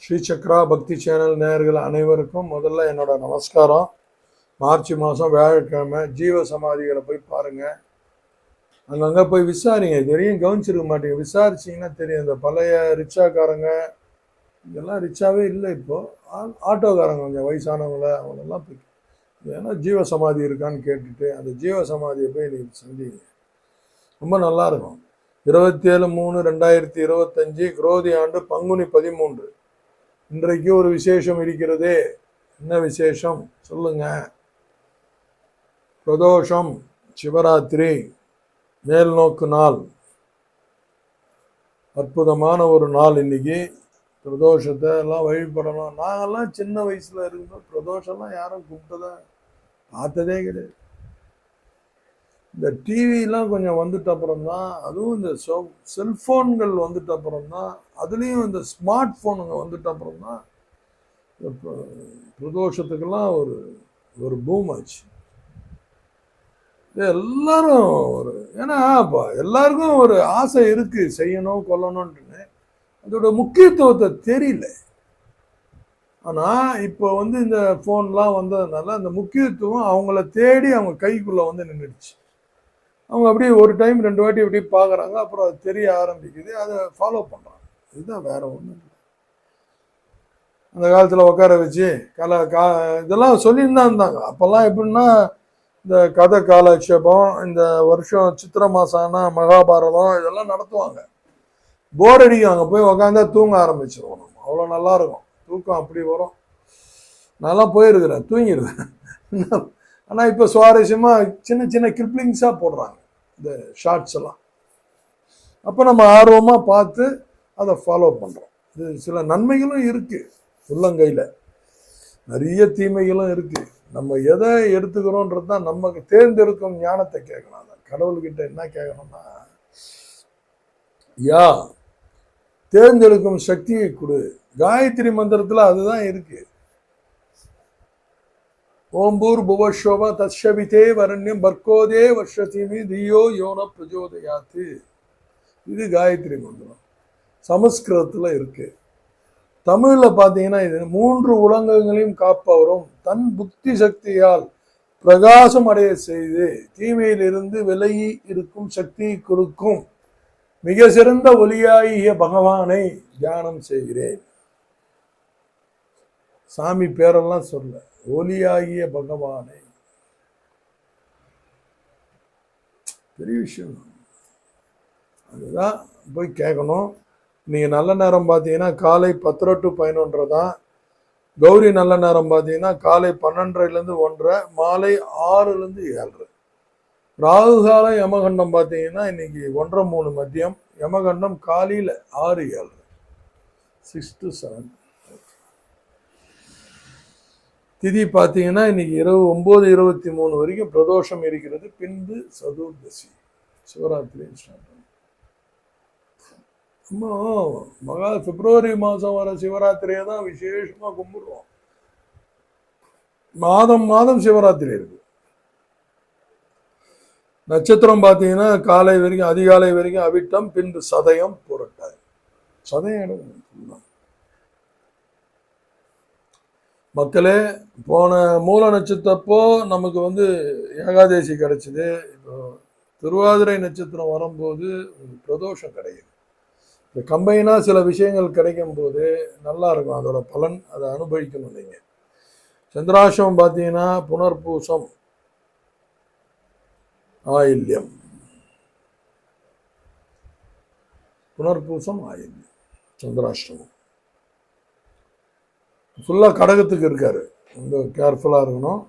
ஸ்ரீ சக்ரா பக்தி சேனல் நேயர்கள் அனைவருக்கும் முதல்ல என்னோட நமஸ்காரம். மார்ச் மாதம் வியாழக்கிழமை ஜீவ சமாதிகளை போய் பாருங்க. அங்கங்கே போய் விசாரிங்க. தெரியும் கவனிச்சிருக்க மாட்டீங்க. விசாரிச்சிங்கன்னா தெரியும். இந்த பழைய ரிக்ஷாக்காரங்க இதெல்லாம் ரிச்சாவே இல்லை இப்போது ஆ- ஆட்டோக்காரங்க கொஞ்சம் வயசானவங்கள அவங்களெல்லாம் போய் ஏன்னா ஜீவ சமாதி இருக்கான்னு கேட்டுட்டு அந்த ஜீவ சமாதியை போய் நீங்கள் சந்திங்க. ரொம்ப நல்லா இருக்கும். இருபத்தி ஏழு மூணு ரெண்டாயிரத்தி இருபத்தஞ்சி குரோதி ஆண்டு பங்குனி பதிமூன்று. இன்றைக்கு ஒரு விசேஷம் இருக்கிறதே. என்ன விசேஷம்? சொல்லுங்க. பிரதோஷம் சிவராத்திரி மேல் நோக்கு நாள். அற்புதமான ஒரு நாள் இன்னைக்கு. பிரதோஷத்தை எல்லாம் வழிபடணும். நாங்கள்லாம் சின்ன வயசில் இருந்தோம். பிரதோஷம்லாம் யாரும் கூப்பிட்டதை பார்த்ததே கிடையாது. இந்த டிவிலாம் கொஞ்சம் வந்துட்ட அப்புறம் தான் அதுவும் இந்த சொ செல்ஃபோன்கள் வந்துட்ட அப்புறம் தான் அதுலேயும் இந்த ஸ்மார்ட் ஃபோனுங்க வந்துட்ட அப்புறம் தான் பிரதோஷத்துக்கெல்லாம் ஒரு ஒரு பூம் ஆச்சு. எல்லாரும் ஒரு ஏன்னா இப்போ எல்லாருக்கும் ஒரு ஆசை இருக்கு செய்யணும் கொல்லணும்னு அதோட முக்கியத்துவத்தை தெரியல. ஆனால் இப்போ வந்து இந்த ஃபோன்லாம் வந்ததுனால அந்த முக்கியத்துவம் அவங்கள தேடி அவங்க கைக்குள்ளே வந்து நின்றுடுச்சு அவங்க அப்படியே ஒரு டைம் ரெண்டு வாட்டி அப்படியே பார்க்குறாங்க. அப்புறம் அது தெரிய ஆரம்பிக்குது. அதை ஃபாலோ பண்ணுறாங்க இதுதான் வேற ஒன்றும் இல்லை. அந்த காலத்தில் உட்கார வச்சு கல கா இதெல்லாம் சொல்லின்னு தான் இருந்தாங்க. அப்போல்லாம் எப்படின்னா இந்த கதை காலட்சேபம் இந்த வருஷம் சித்திரை மாதம் ஆனால் மகாபாரதம் இதெல்லாம் நடத்துவாங்க. போர் அடிக்கும். அங்கே போய் உக்காந்தா தூங்க ஆரம்பிச்சிருவோம் நம்ம. அவ்வளோ நல்லாயிருக்கும் தூக்கம் அப்படி வரும். நல்லா போயிருக்கிறேன். தூங்கிடுவேன் ஆனால் இப்போ சுவாரஸ்யமாக சின்ன சின்ன கிரிப்ளிங்ஸாக போடுறாங்க. இந்த ஷார்ட்ஸ் எல்லாம். அப்போ நம்ம ஆர்வமாக பார்த்து அதை ஃபாலோ பண்ணுறோம் இது சில நன்மைகளும் இருக்குது உள்ளங்கையில். நிறைய தீமைகளும் இருக்குது நம்ம எதை எடுத்துக்கிறோன்றது தான் நமக்கு தேர்ந்தெடுக்கும் ஞானத்தை கேட்கணும். அதான் கடவுள்கிட்ட என்ன கேட்கணும்னா யா தேர்ந்தெடுக்கும் சக்தியை கொடு. காயத்ரி மந்திரத்தில் அதுதான் இருக்குது ஓம்பூர் புவஷோபா தஷவிதே வரண்யம் பர்கோதே வர்ஷதிமி தியோ யோன பிரஜோதயாத்து. இது காயத்ரி மந்திரம். சமஸ்கிருதத்தில் இருக்கு. தமிழில் பார்த்தீங்கன்னா இது மூன்று உலகங்களையும் காப்பவரும் தன் புத்தி சக்தியால் பிரகாசம் அடைய செய்து தீமையிலிருந்து விலகி இருக்கும் சக்தியை கொடுக்கும் மிக சிறந்த ஒளியாகிய பகவானை தியானம் செய்கிறேன். சாமி பேரெல்லாம் சொல்ல ஒளியாகிய பகவானை. பெரிய விஷயம். அதுதான் போய் கேட்கணும் நீங்கள் நல்ல நேரம் பார்த்தீங்கன்னா காலை பத்தரை டு பதினொன்றரை தான். கௌரி நல்ல நேரம் பார்த்தீங்கன்னா காலை பன்னெண்டரைலேருந்து ஒன்றரை மாலை ஆறுலேருந்து ஏழரை. ராகு காலம் யமகண்டம் பார்த்தீங்கன்னா இன்னைக்கு ஒன்றரை மூணு மதியம். யமகண்டம் காலையில் ஆறு ஏழு சிக்ஸ் டு செவன் திதி பார்த்தீங்கன்னா இன்னைக்கு இரவு ஒம்பது இருபத்தி மூணு வரைக்கும் பிரதோஷம் இருக்கிறது. பின்பு சதுர்தசி. சிவராத்திரி ஸ்டார்ட் நம்ம மகா பிப்ரவரி மாதம் வர சிவராத்திரியை தான் விசேஷமாக கும்பிடுவோம் மாதம் மாதம் சிவராத்திரி இருக்கு. நட்சத்திரம் பார்த்தீங்கன்னா காலை வரைக்கும் அதிகாலை வரைக்கும் அவிட்டம் பின்பு சதயம் புரட்டாய். சதயம் எடுக்கணும் மக்களே போன மூல நட்சத்திரப்போ நமக்கு வந்து ஏகாதேசி கிடைச்சிது. இப்போ திருவாதிரை நட்சத்திரம் வரும்போது ஒரு பிரதோஷம் கிடைக்குது. இந்த கம்பைனாக சில விஷயங்கள் கிடைக்கும் போது நல்லா இருக்கும் அதோட பலன் அதை அனுபவிக்கணும் நீங்கள் சந்திராசம் பார்த்தீங்கன்னா புனர்பூசம். ஆயில்யம். புனர்பூசம் ஆயில்யம். சந்திராஷ்டமம். ஃபுல்லாக கடகத்துக்கு இருக்கார். ரொம்ப கேர்ஃபுல்லாக இருக்கணும்.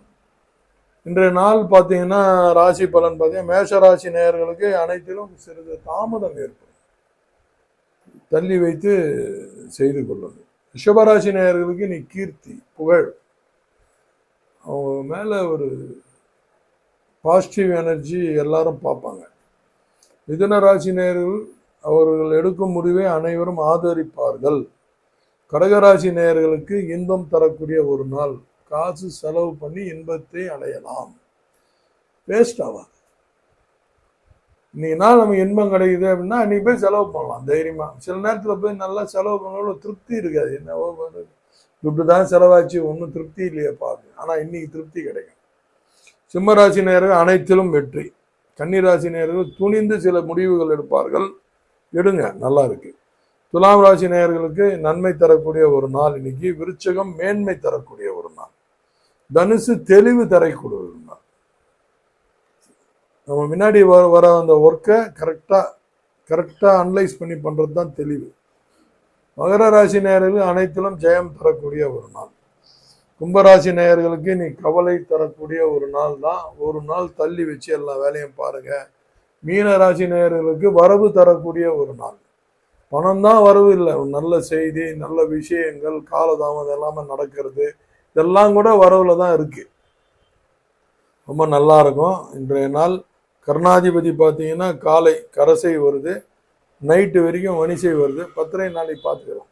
இன்றைய நாள் பார்த்தீங்கன்னா ராசி பலன் பார்த்தீங்கன்னா மேஷ ராசி நேயர்களுக்கு அனைத்திலும் சிறிது தாமதம் ஏற்படும். தள்ளி வைத்து செய்து கொள்ளுங்கள். ரிஷபராசி நேயர்களுக்கு நீ கீர்த்தி புகழ். அவங்க மேலே ஒரு பாசிட்டிவ் எனர்ஜி எல்லாரும் பார்ப்பாங்க. மிதுன ராசி நேயர்கள் அவர்கள் எடுக்கும் முடிவை அனைவரும் ஆதரிப்பார்கள். கடகராசி நேயர்களுக்கு இன்பம் தரக்கூடிய ஒரு நாள். காசு செலவு பண்ணி இன்பத்தை அடையலாம். வேஸ்ட் ஆகாது இன்னைக்குனா நாள் நமக்கு இன்பம் கிடைக்குது அப்படின்னா அன்னைக்கு போய் செலவு பண்ணலாம் தைரியமாக சில நேரத்தில் போய் நல்லா செலவு பண்ண திருப்தி இருக்காது. என்னவோ பண்ணுறது துட்டு தான் செலவாச்சு ஒன்றும் திருப்தி இல்லையே பாரு ஆனால் இன்னைக்கு திருப்தி கிடைக்கும். சிம்மராசி நேர்கள் அனைத்திலும் வெற்றி. கன்னிராசி நேர்கள் துணிந்து சில முடிவுகள் எடுப்பார்கள். எடுங்க நல்லா இருக்குது துலாம் ராசி நேயர்களுக்கு நன்மை தரக்கூடிய ஒரு நாள் இன்னைக்கு. விருச்சகம் மேன்மை தரக்கூடிய ஒரு நாள். தனுசு தெளிவு தரக்கூடிய ஒரு நாள். நம்ம முன்னாடி வர வர அந்த ஒர்க்கை கரெக்டாக கரெக்டாக அனலைஸ் பண்ணி பண்ணுறது தான் தெளிவு. மகர ராசி நேயர்கள் அனைத்திலும் ஜெயம் தரக்கூடிய ஒரு நாள். கும்பராசி நேயர்களுக்கு நீ கவலை தரக்கூடிய ஒரு நாள் தான். ஒரு நாள் தள்ளி வச்சு எல்லா வேலையும் பாருங்க. மீன ராசி நேயர்களுக்கு வரவு தரக்கூடிய ஒரு நாள். பணம் தான் வரவு இல்லை. நல்ல செய்தி நல்ல விஷயங்கள் காலதாமதம் எல்லாமே நடக்கிறது இதெல்லாம் கூட வரவுல தான் இருக்குது ரொம்ப நல்லா இருக்கும். இன்றைய நாள் கருணாதிபதி பார்த்தீங்கன்னா காலை கரசை வருது நைட்டு வரைக்கும் மணிசை வருது. பத்திரை நாளைக்கு பார்த்துக்கலாம்.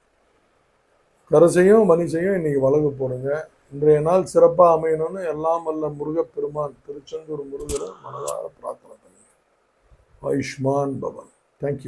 கரசையும் மணிசையும் இன்னைக்கு வழங்க போடுங்க இன்றைய நாள் சிறப்பாக அமையணும்னு எல்லாம் வல்ல முருகப்பெருமான் திருச்செந்தூர் முருகரை மனதார பிரார்த்தனை பண்ணுங்க. ஆயுஷ்மான் பவன். தேங்க்யூ